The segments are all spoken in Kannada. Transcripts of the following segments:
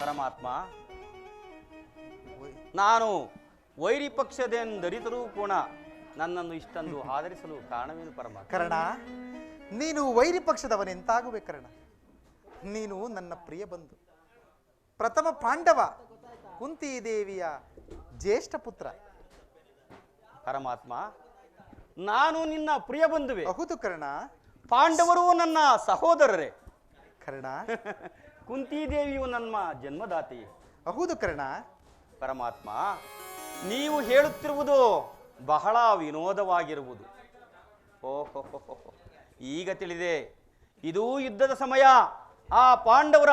ಪರಮಾತ್ಮ ನಾನು ವೈರಿ ಪಕ್ಷದೆಂದರಿತರೂ ಕೂಡ ನನ್ನನ್ನು ಇಷ್ಟೊಂದು ಆಧರಿಸಲು ಕಾರಣವೇನು ಪರಮಾತ್ಮ? ಕರ್ಣ ನೀನು ವೈರಿ ಪಕ್ಷದವನೆಂತಾಗುವೆ ಕರ್ಣ? ನೀನು ನನ್ನ ಪ್ರಿಯ ಬಂಧು. ಪ್ರಥಮ ಪಾಂಡವ ಕುಂತಿ ದೇವಿಯ ಜ್ಯೇಷ್ಠ ಪುತ್ರ. ಪರಮಾತ್ಮ ನಾನು ನಿನ್ನ ಪ್ರಿಯ ಬಂಧುವೆ. ಹೌದು ಕರ್ಣ. ಪಾಂಡವರು ನನ್ನ ಸಹೋದರರೇ. ಕರ್ಣ ಕುಂತಿದೇವಿಯು ನನ್ನ ಜನ್ಮದಾತಿ. ಹೌದು ಕರ್ಣ. ಪರಮಾತ್ಮ ನೀವು ಹೇಳುತ್ತಿರುವುದು ಬಹಳ ವಿನೋದವಾಗಿರುವುದು. ಓಹೋ ಈಗ ತಿಳಿದೆ. ಇದು ಯುದ್ಧದ ಸಮಯ. ಆ ಪಾಂಡವರ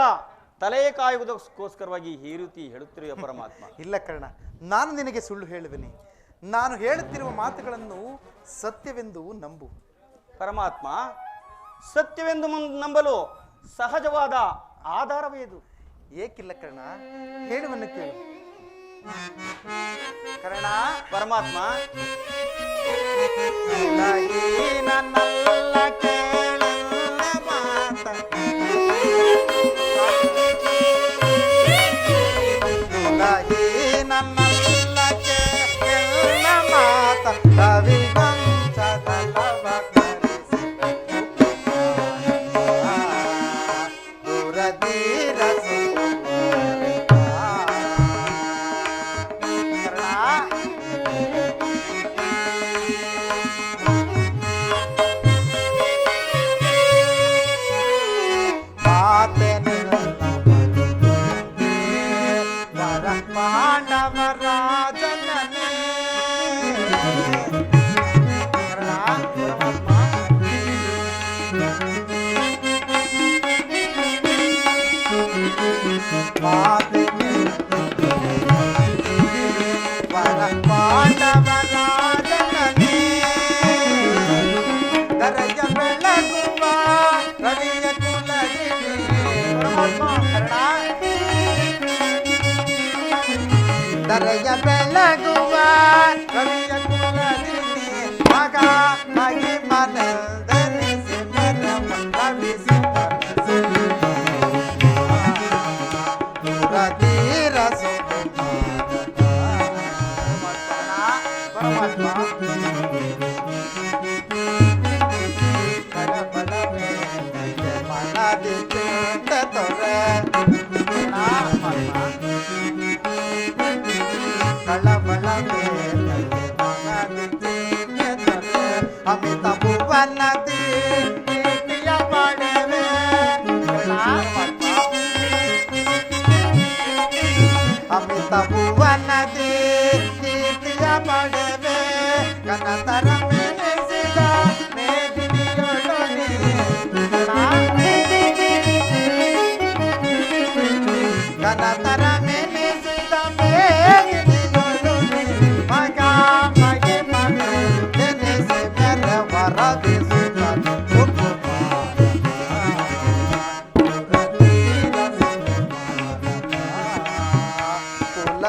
ತಲೆ ಕಾಯುವುದಕ್ಕೋಸ್ಕರವಾಗಿ ಈ ರೀತಿ ಹೇಳುತ್ತಿರುವ ಪರಮಾತ್ಮ. ಇಲ್ಲ ಕರ್ಣ ನಾನು ನಿನಗೆ ಸುಳ್ಳು ಹೇಳುವನಿ. ನಾನು ಹೇಳುತ್ತಿರುವ ಮಾತುಗಳನ್ನು ಸತ್ಯವೆಂದು ನಂಬು. ಪರಮಾತ್ಮ ಸತ್ಯವೆಂದು ನಂಬಲು ಸಹಜವಾದ ಆಧಾರವೇದು ಏಕಿಲ್ಲ ಕರ್ಣ ಹೇಳುವನ್ನು ಕೇಳು. ಕರ್ಣ ಪರಮಾತ್ಮ. ನನ್ನಲ್ಲ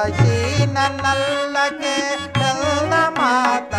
ಕುಲಹಿ ನನ್ನಲ್ಲಗೆ ಎಲ್ಲ ಮಾತ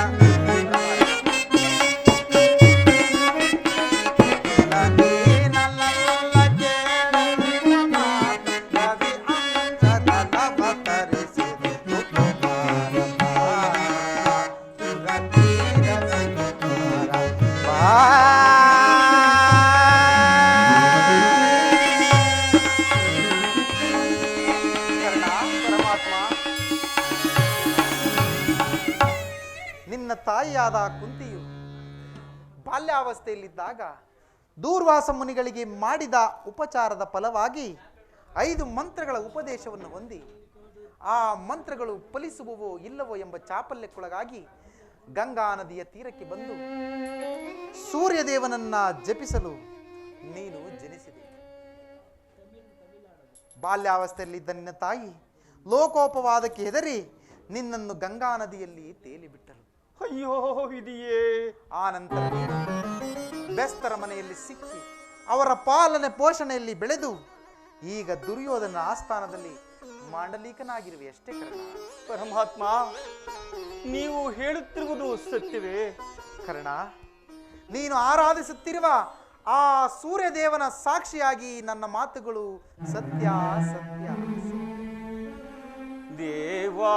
ತಾಯಿಯಾದ ಕುಂತಿಯು. ಬಾಲ್ಯಾವಸ್ಥೆಯಲ್ಲಿದ್ದಾಗ ದೂರ್ವಾಸ ಮುನಿಗಳಿಗೆ ಮಾಡಿದ ಉಪಚಾರದ ಫಲವಾಗಿ ಐದು ಮಂತ್ರಗಳ ಉಪದೇಶವನ್ನು ಹೊಂದಿ, ಆ ಮಂತ್ರಗಳು ಫಲಿಸುವವೋ ಇಲ್ಲವೋ ಎಂಬ ಚಾಪಲ್ಯಕ್ಕೊಳಗಾಗಿ ಗಂಗಾ ನದಿಯ ತೀರಕ್ಕೆ ಬಂದು ಸೂರ್ಯದೇವನನ್ನ ಜಪಿಸಲು ನೀನು ಜನಿಸಿದೆ. ಬಾಲ್ಯಾವಸ್ಥೆಯಲ್ಲಿದ್ದ ನಿನ್ನ ತಾಯಿ ಲೋಕೋಪವಾದಕ್ಕೆ ಹೆದರಿ ನಿನ್ನನ್ನು ಗಂಗಾ ನದಿಯಲ್ಲಿ ತೇಲಿಬಿಟ್ಟರು ಅಯ್ಯೋ ಇದೆಯೇ ಆ ನಂತರ ಬೆಸ್ತರ ಮನೆಯಲ್ಲಿ ಸಿಕ್ಕಿ ಅವರ ಪಾಲನೆ ಪೋಷಣೆಯಲ್ಲಿ ಬೆಳೆದು ಈಗ ದುರ್ಯೋಧನ ಆಸ್ಥಾನದಲ್ಲಿ ಮಾಂಡಲೀಕನಾಗಿರುವೆ ಅಷ್ಟೇ ಕರ್ಣ. ಪರಮಾತ್ಮ ನೀವು ಹೇಳುತ್ತಿರುವುದು ಸತ್ಯವೇ? ಕರ್ಣ ನೀನು ಆರಾಧಿಸುತ್ತಿರುವ ಆ ಸೂರ್ಯದೇವನ ಸಾಕ್ಷಿಯಾಗಿ ನನ್ನ ಮಾತುಗಳು ಸತ್ಯ ಸತ್ಯ. ದೇವಾ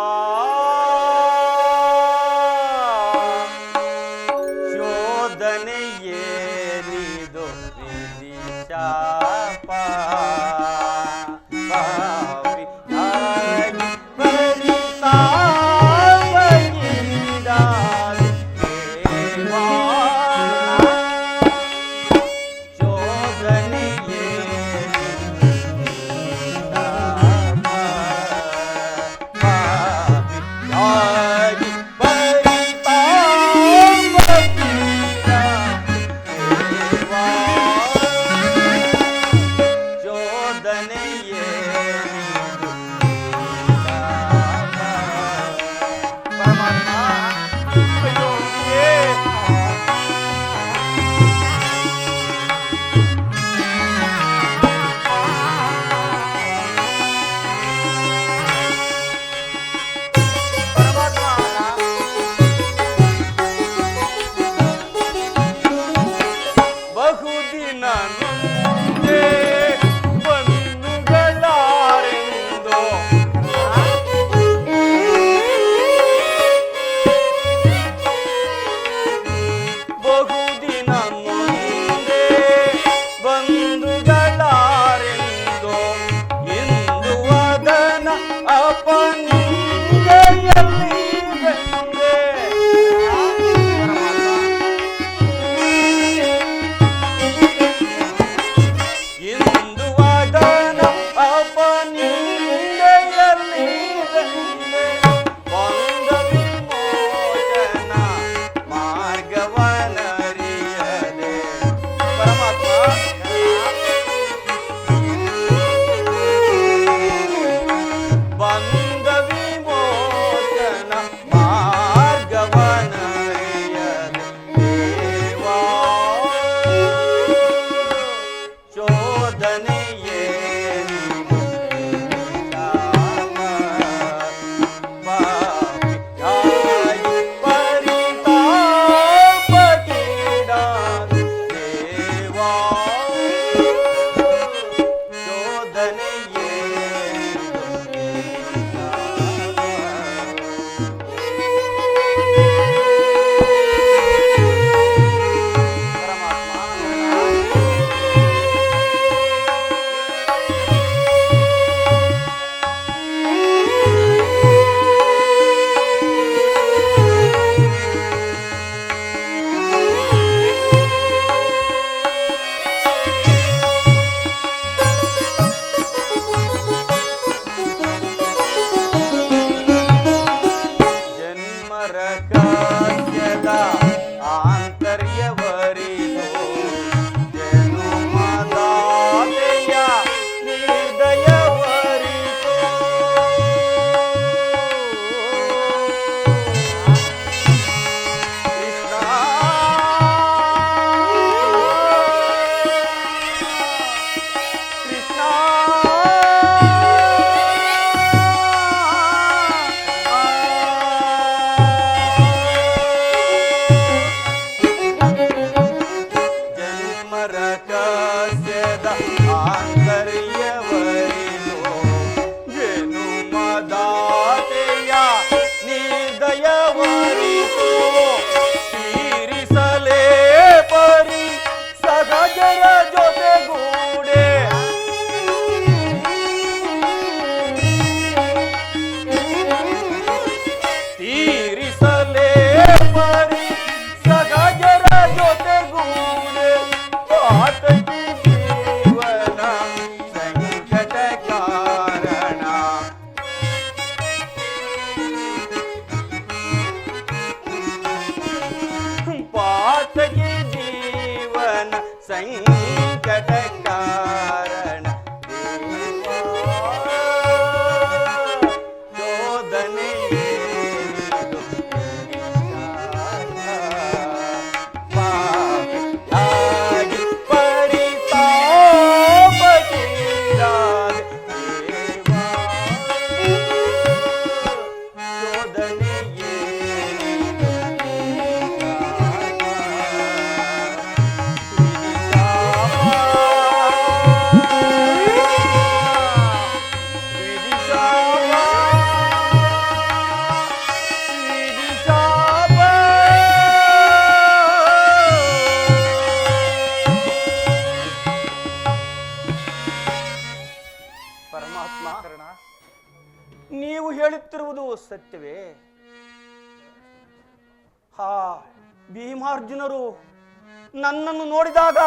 ನನ್ನನ್ನು ನೋಡಿದಾಗ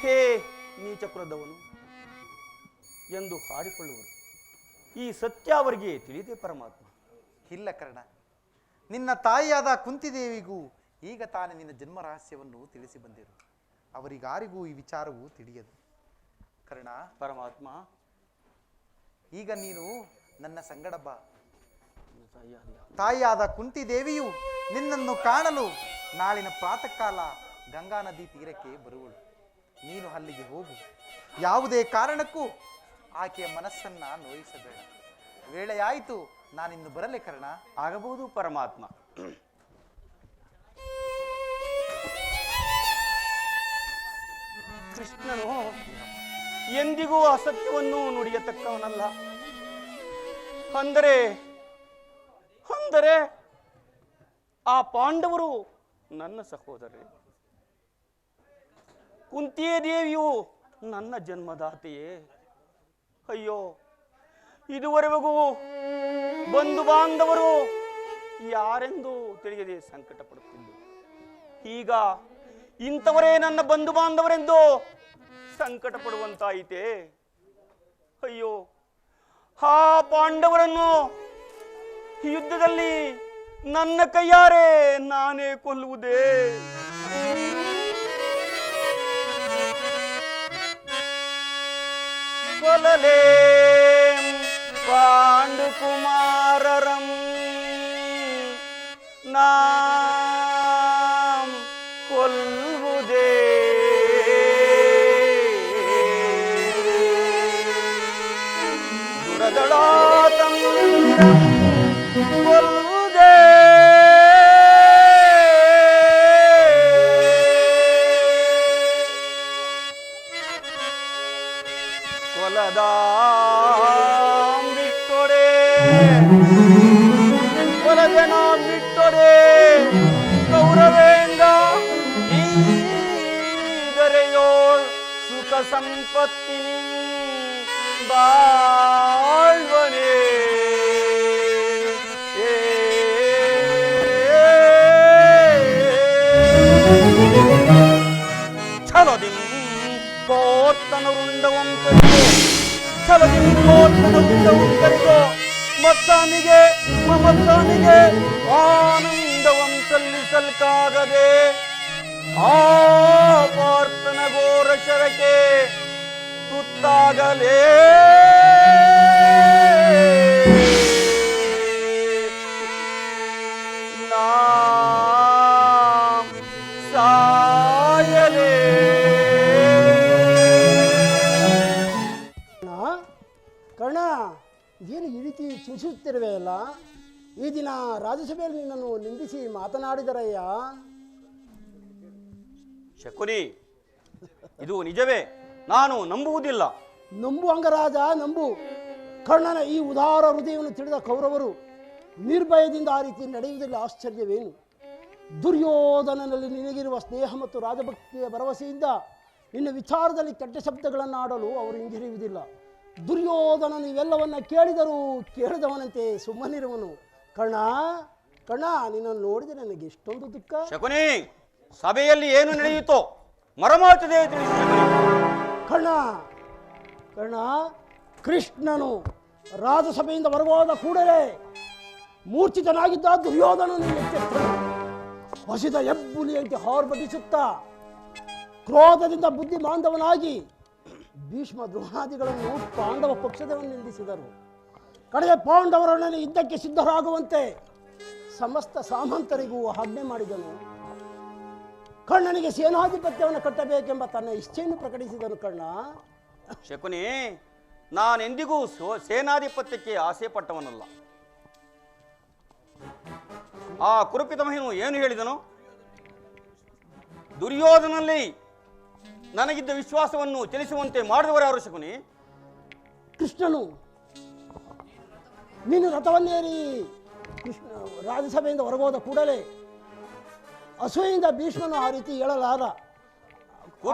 ಹೇ ನೀಚಕುಲದವನು ಎಂದು ಹಾಡಿಕೊಳ್ಳುವರು. ಈ ಸತ್ಯ ಅವರಿಗೆ ತಿಳಿದೆ ಪರಮಾತ್ಮ. ಇಲ್ಲ ಕರ್ಣ ನಿನ್ನ ತಾಯಿಯಾದ ಕುಂತಿದೇವಿಗೂ ಈಗ ತಾನೇ ನಿನ್ನ ಜನ್ಮ ರಹಸ್ಯವನ್ನು ತಿಳಿಸಿ ಬಂದಿರು. ಅವರಿಗಾರಿಗೂ ಈ ವಿಚಾರವು ತಿಳಿಯದು. ಕರ್ಣ ಪರಮಾತ್ಮ. ಈಗ ನೀನು ನನ್ನ ಸಂಗಡ ಬಾ. ತಾಯಿಯಾದ ತಾಯಿಯಾದ ಕುಂತಿದೇವಿಯು ನಿನ್ನನ್ನು ಕಾಣಲು ನಾಳಿನ ಪ್ರಾತಃ ಕಾಲ ಗಂಗಾ ನದಿ ತೀರಕ್ಕೆ ಬರುವಳು. ನೀನು ಅಲ್ಲಿಗೆ ಹೋಗು. ಯಾವುದೇ ಕಾರಣಕ್ಕೂ ಆಕೆಯ ಮನಸ್ಸನ್ನ ನೋಯಿಸಬೇಡ. ವೇಳೆಯಾಯಿತು ನಾನಿನ್ನು ಬರಲೇ ಕರ್ಣ? ಆಗಬಹುದು ಪರಮಾತ್ಮ. ಕೃಷ್ಣನು ಎಂದಿಗೂ ಅಸತ್ಯವನ್ನು ನುಡಿಯತಕ್ಕವನಲ್ಲ. ಅಂದರೆ ಅಂದರೆ ಆ ಪಾಂಡವರು ನನ್ನ ಸಹೋದರರೇ. ಕುಂತಿಯ ದೇವಿಯು ನನ್ನ ಜನ್ಮದಾತೆಯೇ. ಅಯ್ಯೋ ಇದುವರೆಗೂ ಬಂಧು ಬಾಂಧವರು ಯಾರೆಂದು ತಿಳಿಯದೆ ಸಂಕಟ ಪಡುತ್ತಿದ್ದು ಈಗ ಇಂಥವರೇ ನನ್ನ ಬಂಧು ಬಾಂಧವರೆಂದು ಸಂಕಟ ಪಡುವಂತಾಯಿತೆ ಅಯ್ಯೋ, ಆ ಪಾಂಡವರನ್ನು ಯುದ್ಧದಲ್ಲಿ ನನ್ನ ಕೈಯಾರೆ ನಾನೇ ಕೊಲ್ಲುವುದೇ. கொலலேம். பாண்டு குமாரரம் நாம் கொல்முதே துரதடாதம் ಕೊಲದಾಂ ಬಿಟ್ಟೊಡೆ ಕೊಲದನ ಬಿಟ್ಟೊಡೆ ಗೌರವೇಂದ ಈಗರೆಯೋಳ್ ಸುಖ ಸಂಪತ್ತಿ ಬಾಳ್ವನೇ ಛಲದಿಂ ಕೋತ್ತನರುಂಡವಂ ಕರಿಗೋ ಛಲದಿಂ ಕೋತ್ತನರುಂಡವಂ ಕರಿಗೋ ಮತ್ತಾನಿಗೆ ಮಮತ್ತಾನಿಗೆ ಆನಂದವಂ ಸಲ್ಲಿಸಲ್ಕಾಗದೆ ಆ ಪಾರ್ಥನ ಘೋರ ಶರಕ್ಕೆ ತುತ್ತಾಗಲೇ ಈ ದಿನ ರಾಜ್ಯಸಭೆಯಲ್ಲಿ ನಿನ್ನನ್ನು ನಿಂದಿಸಿ ಮಾತನಾಡಿದರಯ್ಯ. ಶಕುನಿ ಇದು ನಿಜವೇ? ನಾನು ನಂಬುವುದಿಲ್ಲ. ನಂಬು ಅಂಗರಾಜ ನಂಬು. ಕರ್ಣನ ಈ ಉದಾರ ಹೃದಯವನ್ನು ತಿಳಿದ ಕೌರವರು ನಿರ್ಭಯದಿಂದ ಆ ರೀತಿ ನಡೆಯುವುದರಲ್ಲಿ ಆಶ್ಚರ್ಯವೇನು? ದುರ್ಯೋಧನನಲ್ಲಿ ನಿನಗಿರುವ ಸ್ನೇಹ ಮತ್ತು ರಾಜಭಕ್ತಿಯ ಭರವಸೆಯಿಂದ ನಿನ್ನ ವಿಚಾರದಲ್ಲಿ ಕೆಟ್ಟ ಶಬ್ದಗಳನ್ನು ಆಡಲು ಅವರು ಹಿಂಜರಿಯುವುದಿಲ್ಲ. ದುರ್ಯೋಧನ ನೀವೆಲ್ಲವನ್ನ ಕೇಳಿದರೂ ಕೇಳಿದವನಂತೆ ಸುಮ್ಮನಿರುವನು. ಕರ್ಣ ಕಣ ನೀನು ನೋಡಿದೆ ನನಗೆ ಎಷ್ಟೊಂದು ದುಃಖ. ಶಕುನಿ ಸಭೆಯಲ್ಲಿ ಏನು ನಡೆಯಿತು ಮರಮಾಚದೆ ತಿಳಿಸಿ ಶಕುನಿ. ಕರ್ಣ ಕರ್ಣ ಕೃಷ್ಣನು ರಾಜಸಭೆಯಿಂದ ಹೊರಗೋದ ಕೂಡಲೇ ಮೂರ್ಛಿತನಾಗಿದ್ದ ದುರ್ಯೋಧನನು ಎಚ್ಚೆತ್ತನು ಹಸಿದ ಹೆಬ್ಬುಲಿಯಂತೆ ಹಾರ್ಬಡಿಸುತ್ತಾ ಕ್ರೋಧದಿಂದ ಬುದ್ಧಿ ಬಾಂಧವನಾಗಿ ಭೀಷ್ಮ ದ್ರೋಣಾದಿಗಳನ್ನು ಪಾಂಡವ ಪಕ್ಷದವನ್ನು ನಿಂದಿಸಿದರು. ಕಡೆಗೆ ಪಾಂಡವರೊಡನೆ ಯುದ್ಧಕ್ಕೆ ಸಿದ್ಧರಾಗುವಂತೆ ಸಮಸ್ತ ಸಾಮಂತರಿಗೂ ಆಜ್ಞೆ ಮಾಡಿದನು. ಕರ್ಣನಿಗೆ ಸೇನಾಧಿಪತ್ಯವನ್ನು ಕಟ್ಟಬೇಕೆಂಬ ತನ್ನ ಇಚ್ಛೆಯನ್ನು ಪ್ರಕಟಿಸಿದನು ಕರ್ಣ ಶಕುನಿ ನಾನೆಂದಿಗೂ ಸೋ- ಸೇನಾಧಿಪತ್ಯಕ್ಕೆ ಆಸೆ ಪಟ್ಟವನಲ್ಲ ಆ ಕುರುಪಿತ ಮಹಿನು ಏನು ಹೇಳಿದನು? ದುರ್ಯೋಧನಲ್ಲಿ ನನಗಿದ್ದ ವಿಶ್ವಾಸವನ್ನು ಚಲಿಸುವಂತೆ ಮಾಡಿದವರು ಯಾರು ಶಕುನಿ? ಕೃಷ್ಣನು ನೀನು ರಥವನ್ನೇರಿ ಕೃಷ್ಣ ರಾಜ್ಯಸಭೆಯಿಂದ ಹೊರಗೋದ ಕೂಡಲೇ ಅಸೂಯಿಂದ ಭೀಷ್ಮನು ಆ ರೀತಿ ಹೇಳಲಾರ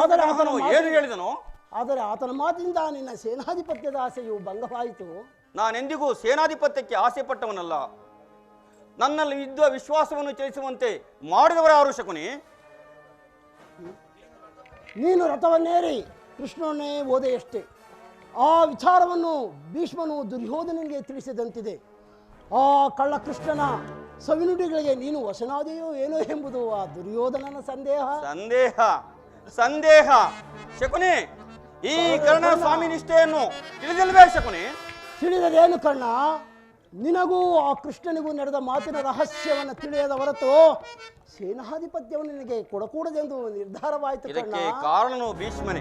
ಆದರೆ ಆತನ ಏನು ಹೇಳಿದನು? ಆದರೆ ಆತನ ಮಾತಿನಿಂದ ನಿನ್ನ ಸೇನಾಧಿಪತ್ಯದ ಆಸೆಯು ಭಂಗವಾಯಿತು. ನಾನೆಂದಿಗೂ ಸೇನಾಧಿಪತ್ಯಕ್ಕೆ ಆಸೆ ಪಟ್ಟವನಲ್ಲ. ನನ್ನಲ್ಲಿ ಇದ್ದ ವಿಶ್ವಾಸವನ್ನು ಚಲಿಸುವಂತೆ ಮಾಡಿದವರ ಯಾರು ಶಕುನಿ. ನೀನು ರಥವನ್ನೇರಿ ಕೃಷ್ಣನೇ ಓದೆಯಷ್ಟೇ ಆ ವಿಚಾರವನ್ನು ಭೀಷ್ಮನು ದುರ್ಯೋಧನನಿಗೆ ತಿಳಿಸಿದಂತಿದೆ. ಆ ಕಳ್ಳ ಕೃಷ್ಣನ ಸವಿನುಡಿಗಳಿಗೆ ನೀನು ವಶನಾದೆಯೋ ಏನೋ ಎಂಬುದು ಆ ದುರ್ಯೋಧನನ ಸಂದೇಹ. ಸಂದೇಹ ಸಂದೇಹ. ಶಕುನಿ ಈ ಕರ್ಣ ಸ್ವಾಮಿ ನಿಷ್ಠೆಯನ್ನು ತಿಳಿದಿಲ್ವೇ ಶಕುನಿ? ತಿಳಿದದೇನು ಕರ್ಣ? ನಿನಗೂ ಆ ಕೃಷ್ಣನಿಗೂ ನಡೆದ ಮಾತಿನ ರಹಸ್ಯವನ್ನು ತಿಳಿಯದ ಹೊರತು ಸೇನಾಧಿಪತ್ಯವನ್ನು ನಿನಗೆ ಕೊಡಕೂಡದೆಂದು ನಿರ್ಧಾರವಾಯಿತು ಕಾರಣನು ಭೀಷ್ಮನೇ.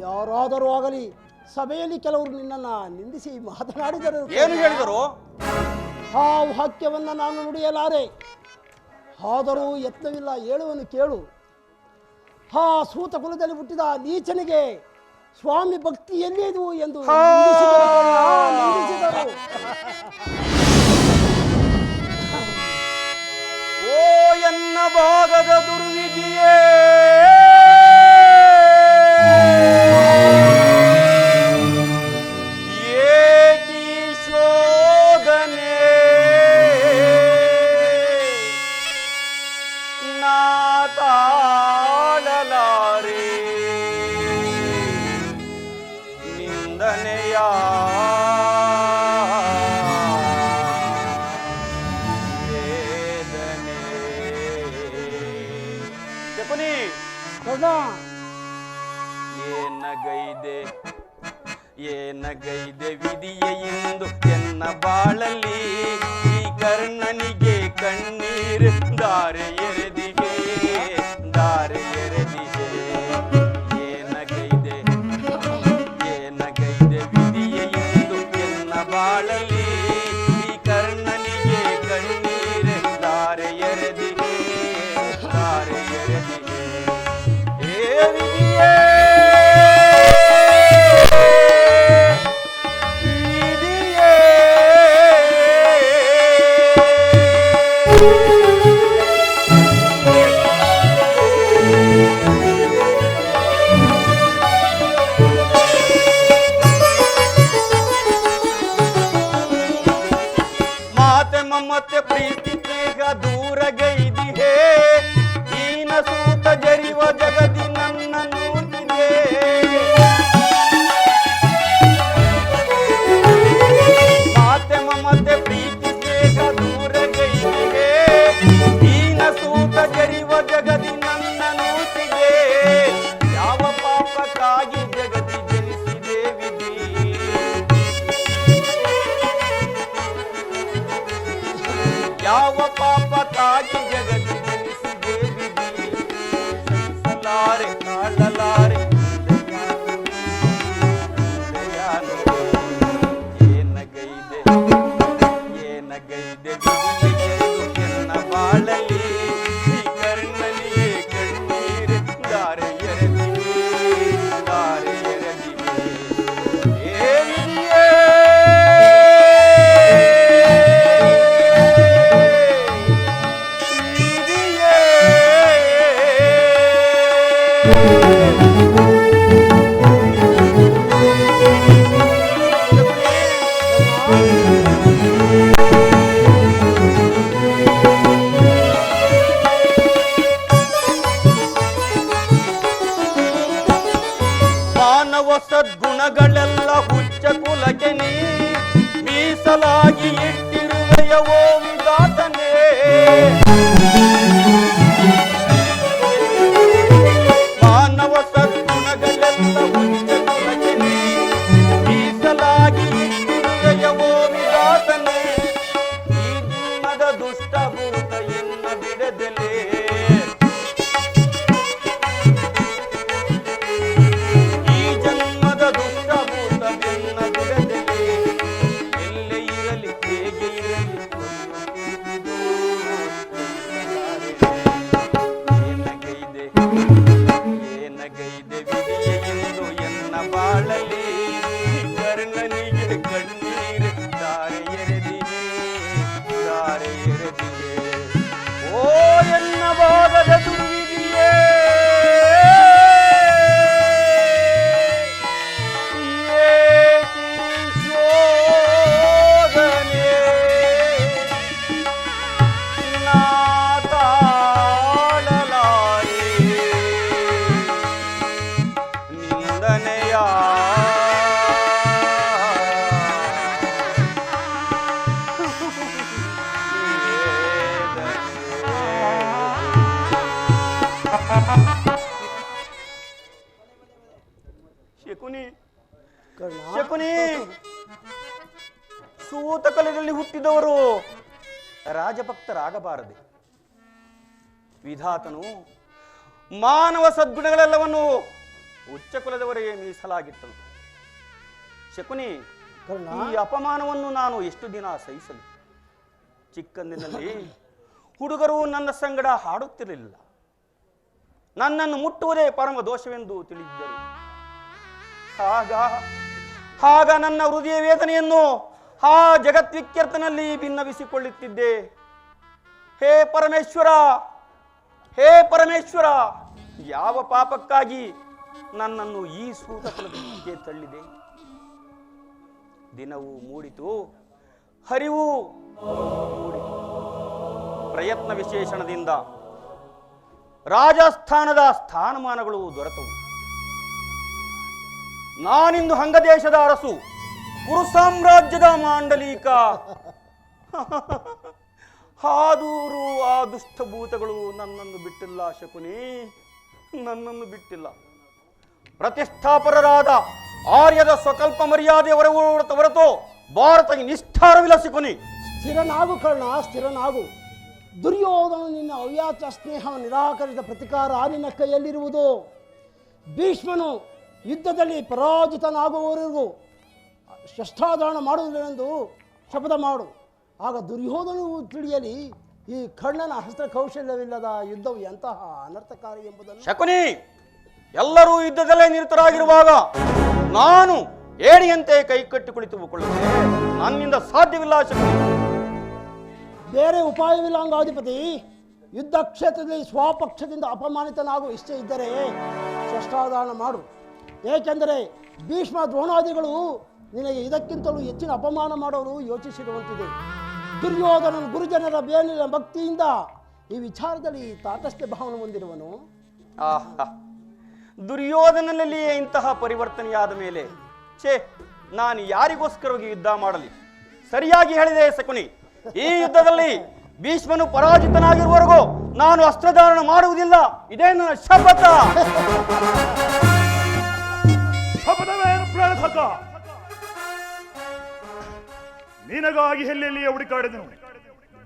ಯಾರಾದರೂ ಆಗಲಿ ಸಭೆಯಲ್ಲಿ ಕೆಲವರು ನಿನ್ನನ್ನು ನಿಂದಿಸಿ ಮಾತನಾಡಿದರು. ಏನು ಹೇಳಿದರು? ಆ ವಾಕ್ಯವನ್ನು ನಾನು ನುಡಿಯಲಾರೆ. ಆದರೂ ಯತ್ನವಿಲ್ಲ ಹೇಳುವನು ಕೇಳು. ಆ ಸೂತ ಕುಲದಲ್ಲಿ ಹುಟ್ಟಿದ ನೀಚನಿಗೆ ಸ್ವಾಮಿ ಭಕ್ತಿ ಎಲ್ಲಿದು ಎಂದು ನಿಂದಿಸಿದರು. ಕಣ್ಣ, ನಿಂದಿಸಿದರು. ಓ ಎನ್ನ ಭಾಗದ ದುರ್ವಿಧಿಯೇ! ಏನಗೈದೆ ಏನಗೈದೆ ವಿಧಿಯ ಎಂದು ಎನ್ನ ಬಾಳಲ್ಲಿ ಈ ಕರ್ಣನಿಗೆ ಕಣ್ಣೀರು ದಾರೆ ಮಾತೆ ಮತ್ತೆ ಪ್ರೀತಿ ಸ್ನೇಹ ದೂರಗೈದಿಹೇ ಈನ ಸೂತ ಜರಿವ ಜಗದಿ ರಾಜಭಕ್ತರಾಗಬಾರದೆ ವಿಧಾತನು ಮಾನವ ಸದ್ಗುಣಗಳೆಲ್ಲವನ್ನು ಉಚ್ಚ ಕುಲದವರಿಗೆ ಮೀಸಲಾಗಿತ್ತನು ಶಕುನಿ ಈ ಅಪಮಾನವನ್ನು ನಾನು ಎಷ್ಟು ದಿನ ಸಹಿಸಲಿ? ಚಿಕ್ಕಂದಿನಲ್ಲಿ ಹುಡುಗರು ನನ್ನ ಸಂಗಡ ಹಾಡುತ್ತಿರಲಿಲ್ಲ. ನನ್ನನ್ನು ಮುಟ್ಟುವುದೇ ಪರಮ ದೋಷವೆಂದು ತಿಳಿದಿದ್ದರು ಆಗ ಆಗ ನನ್ನ ಹೃದಯ ವೇದನೆಯನ್ನು ಆ ಜಗದ್ವಿಖ್ಯಾತನಲ್ಲಿ ಭಿನ್ನವಿಸಿಕೊಳ್ಳುತ್ತಿದ್ದೆ. ಹೇ ಪರಮೇಶ್ವರ ಹೇ ಪರಮೇಶ್ವರ, ಯಾವ ಪಾಪಕ್ಕಾಗಿ ನನ್ನನ್ನು ಈ ಸೂತಕಲಕ್ಕೆ ತಳ್ಳಿದೆ? ದಿನವೂ ಮೂಡಿತು, ಹರಿವು ಪ್ರಯತ್ನ ವಿಶೇಷಣದಿಂದ ರಾಜಸ್ಥಾನದ ಸ್ಥಾನಮಾನಗಳು ದೊರೆತವು. ನಾನಿಂದು ಹಂಗದೇಶದ ಅರಸು. ಕುರು ಸಾಮ್ರಾಜ್ಯದ ಮಾಂಡಲೀಕ. ಹಾದೂರು ಆ ದುಷ್ಟಭೂತಗಳು ನನ್ನನ್ನು ಬಿಟ್ಟಿಲ್ಲ ಶಕುನಿ, ನನ್ನನ್ನು ಬಿಟ್ಟಿಲ್ಲ. ಪ್ರತಿಷ್ಠಾಪರರಾದ ಆರ್ಯದ ಸ್ವಕಲ್ಪ ಮರ್ಯಾದೆ ಹೊರತು ಭಾರತಕ್ಕೆ ನಿಷ್ಠಾರವಿಲ್ಲ ಶಕುನಿ. ಸ್ಥಿರನಾಗು ಕರ್ಣ, ಸ್ಥಿರನಾಗು. ದುರ್ಯೋಧನ ನಿನ್ನ ಅವ್ಯಾಚ ಸ್ನೇಹ ನಿರಾಕರಿಸಿದ ಪ್ರತಿಕಾರ ನಿನ್ನ ಕೈಯಲ್ಲಿರುವುದು. ಭೀಷ್ಮನು ಯುದ್ಧದಲ್ಲಿ ಪರಾಜಿತನಾಗುವವರೆಗೂ ಶಸ್ತ್ರಾಧಾರಣ ಮಾಡುವುದೆಂದು ಶಪಥ ಮಾಡು. ಆಗ ದುರ್ಯೋಧನವು ತಿಳಿಯಲಿ ಈ ಕರ್ಣನ ಹಸ್ತ ಕೌಶಲ್ಯವಿಲ್ಲದ ಯುದ್ಧವು ಎಂತಹ ಅನರ್ಥಕಾರಿ ಎಂಬುದನ್ನು. ಶಕುನಿ ಎಲ್ಲರೂ ಯುದ್ಧದಲ್ಲೇ ನಿರತರಾಗಿರುವಾಗ ನಾನು ಏಡಿಯಂತೆ ಕೈಕಟ್ಟಿ ಕುಳಿತುಕೊಳ್ಳುತ್ತೇನೆ ನನ್ನಿಂದ ಸಾಧ್ಯವಿಲ್ಲ ಶಕುನಿ. ಬೇರೆ ಉಪಾಯವಿಲ್ಲ ಅಂಗಾಧಿಪತಿ. ಯುದ್ಧ ಕ್ಷೇತ್ರದಲ್ಲಿ ಸ್ವಪಕ್ಷದಿಂದ ಅಪಮಾನಿತನಾಗುವ ಇಷ್ಟ ಇದ್ದರೆ ಶಸ್ತ್ರಾಧಾರಣ ಮಾಡು. ಏಕೆಂದರೆ ಭೀಷ್ಮ ದ್ರೋಣಾದಿಗಳು ನಿನಗೆ ಇದಕ್ಕಿಂತಲೂ ಹೆಚ್ಚಿನ ಅಪಮಾನ ಮಾಡೋರು ಯೋಚಿಸಿರುವಂತಿದೆ. ದುರ್ಯೋಧನ ಗುರುಜನರ ಬೇನಿನ ಭಕ್ತಿಯಿಂದ ಈ ವಿಚಾರದಲ್ಲಿ ತಾಟಸ್ಥ್ಯ ಭಾವನೆ ಹೊಂದಿರುವನು. ಆಹಾ. ದುರ್ಯೋಧನನಲ್ಲಿಯೇ ಇಂತಹ ಪರಿವರ್ತನೆಯಾದ ಮೇಲೆ ಛೇ ನಾನು ಯಾರಿಗೋಸ್ಕರವಾಗಿ ಯುದ್ಧ ಮಾಡಲಿ? ಸರಿಯಾಗಿ ಹೇಳಿದೆ ಶಕುನಿ. ಈ ಯುದ್ಧದಲ್ಲಿ ಭೀಷ್ಮನು ಪರಾಜಿತನಾಗಿರುವವರೆಗೂ ನಾನು ಅಸ್ತ್ರಧಾರಣ ಮಾಡುವುದಿಲ್ಲ. ಇದೇ ನನ್ನ ಶಪಥ. ಶಪಥವೇನು ನಿನಗಾಗಿ ಎಲ್ಲೆಲ್ಲಿಯೇ ಹುಡುಕಾಡಿದನು?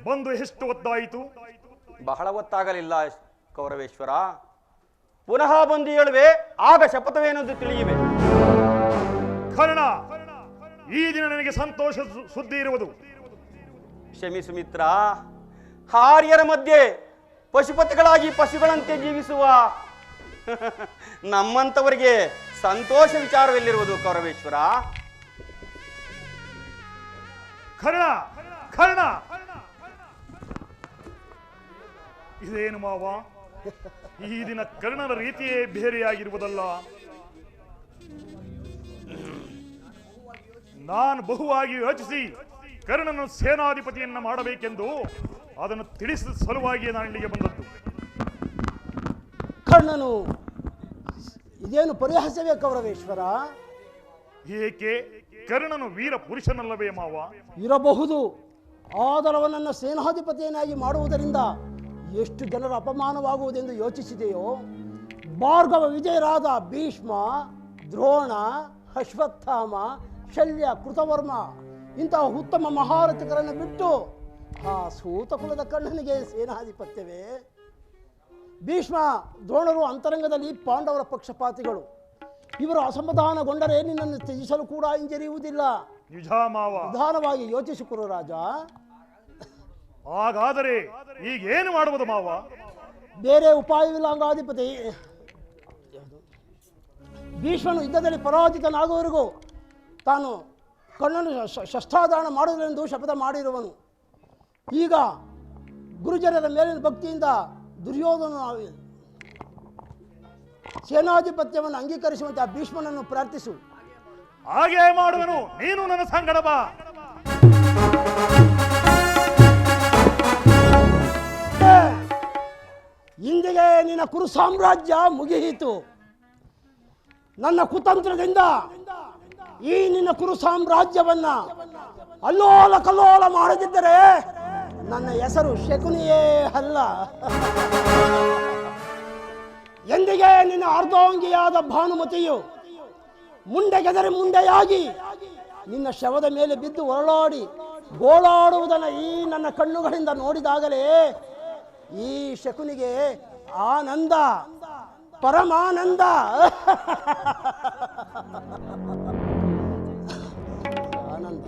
ಬಂದು ಎಷ್ಟು ಹೊತ್ತಾಯಿತು? ಬಹಳ ಹೊತ್ತಾಗಲಿಲ್ಲ ಕೌರವೇಶ್ವರ. ಪುನಃ ಬಂದು ಹೇಳುವೆ ಆಗ ಶಪಥವೇನೆಂದು ತಿಳಿಯುವೆ. ಕರ್ಣ ಈ ದಿನ ನನಗೆ ಸಂತೋಷ ಸುದ್ದಿ ಇರುವುದು. ಕ್ಷಮಿಸು ಮಿತ್ರ ಹಾರ್ಯರ ಮಧ್ಯೆ ಪಶುಪತಿಗಳಾಗಿ ಪಶುಗಳಂತೆ ಜೀವಿಸುವ ನಮ್ಮಂಥವರಿಗೆ ಸಂತೋಷ ವಿಚಾರವೆಲ್ಲಿರುವುದು ಕೌರವೇಶ್ವರ. ಕರ್ಣ ಕರ್ಣ ಇದೇನು ಮಾವ? ಈ ದಿನ ಕರ್ಣನ ರೀತಿಯೇ ಬೇರೆಯಾಗಿರುವುದಲ್ಲ. ನಾನು ಬಹುವಾಗಿ ಯೋಚಿಸಿ ಕರ್ಣನು ಸೇನಾಧಿಪತಿಯನ್ನ ಮಾಡಬೇಕೆಂದು ಅದನ್ನು ತಿಳಿಸಿದ ಸಲುವಾಗಿ ನಾನು ಇಲ್ಲಿಗೆ ಬಂದದ್ದು. ಕರ್ಣನು ಇದೇನು ಪರಿಹಾಸವೇ ಕೌರವೇಶ್ವರ? ಏಕೆ? ಕರ್ಣನು ವೀರ ಪುರುಷನಲ್ಲವೇ ಮಾವ? ಇರಬಹುದು. ಆದರೆ ಅವನನ್ನು ಸೇನಾಧಿಪತಿಯನ್ನಾಗಿ ಮಾಡುವುದರಿಂದ ಎಷ್ಟು ಜನರ ಅಪಮಾನವಾಗುವುದೆಂದು ಯೋಚಿಸಿದೆಯೋ, ಭಾರ್ಗವ ವಿಜಯರಾದ ಭೀಷ್ಮ, ದ್ರೋಣ, ಅಶ್ವತ್ಥಾಮ, ಶಲ್ಯ, ಕೃತವರ್ಮ ಇಂತಹ ಉತ್ತಮ ಮಹಾರಥಿಕರನ್ನು ಬಿಟ್ಟು ಆ ಸೂತಕುಲದ ಕಣ್ಣನಿಗೆ ಸೇನಾಧಿಪತ್ಯವೇ? ಭೀಷ್ಮ, ದ್ರೋಣರು ಅಂತರಂಗದಲ್ಲಿ ಪಾಂಡವರ ಪಕ್ಷಪಾತಿಗಳು. ಇವರು ಅಸಮಾಧಾನಗೊಂಡರೆ ನಿನ್ನನ್ನು ತ್ಯಜಿಸಲು ಕೂಡ ಹಿಂಜರಿಯುವುದಿಲ್ಲ. ನಿಧಾನವಾಗಿ ಯೋಚಿಸಿಕೊರು ರಾಜ. ಹಾಗಾದರೆ ಈಗೇನು ಮಾಡುವುದು ಮಾವ? ಬೇರೆ ಉಪಾಯವಿಲ್ಲ ಅಂಗಾಧಿಪತಿ ಭೀಷ್ಮನು ಯುದ್ಧದಲ್ಲಿ ಪರಾಜಿತನಾಗುವವರೆಗೂ ತಾನು ಕಣ್ಣನ್ನು ಶಸ್ತ್ರಾಧಾರಣ ಮಾಡುವುದೆಂದು ಶಪಥ ಮಾಡಿರುವನು. ಈಗ ಗುರುಜನರ ಮೇಲಿನ ಭಕ್ತಿಯಿಂದ ದುರ್ಯೋಧನ ಸೇನಾಧಿಪತ್ಯವನ್ನು ಅಂಗೀಕರಿಸುವಂತಹ ಆ ಭೀಷ್ಮನನ್ನು ಪ್ರಾರ್ಥಿಸು. ಹಾಗೆ ಮಾಡುವನು. ನೀನು ನನ್ನ ಸಂಗಡ ಬಾ. ಇಂದಿಗೆ ನಿನ್ನ ಕುರು ಸಾಮ್ರಾಜ್ಯ ಮುಗಿಯಿತು ನನ್ನ ಕುತಂತ್ರದಿಂದ ಈ ನಿನ್ನ ಕುರು ಸಾಮ್ರಾಜ್ಯವನ್ನ ಅಲ್ಲೋಲ ಕಲ್ಲೋಲ ಮಾಡದಿದ್ದರೆ ನನ್ನ ಹೆಸರು ಶಕುನಿಯೇ ಅಲ್ಲ. ಎಂದಿಗೆ ನಿನ್ನ ಅರ್ಧಾಂಗಿಯಾದ ಭಾನುಮತಿಯು ಮುಂಡೆಗೆದರೆ ಮುಂಡೆಯಾಗಿ ನಿನ್ನ ಶವದ ಮೇಲೆ ಬಿದ್ದು ಹೊರಳಾಡಿ ಗೋಳಾಡುವುದನ್ನು ಈ ನನ್ನ ಕಣ್ಣುಗಳಿಂದ ನೋಡಿದಾಗಲೇ ಈ ಶಕುನಿಗೆ ಆನಂದ, ಪರಮಾನಂದ. ಆನಂದ.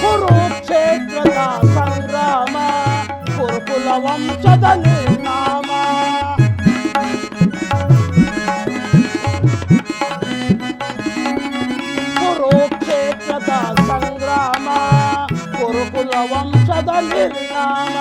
ಕುರುಕ್ಷೇತ್ರದ ಸಂಗ್ರಾಮ ಕುರುಕುಲ ವಂಶದ ನಿರ್ನಾಮ ಕುರುಕ್ಷೇತ್ರದ ಸಂಗ್ರಾಮ ಕುರುಕುಲ ವಂಶದ ನಿರ್ನಾಮ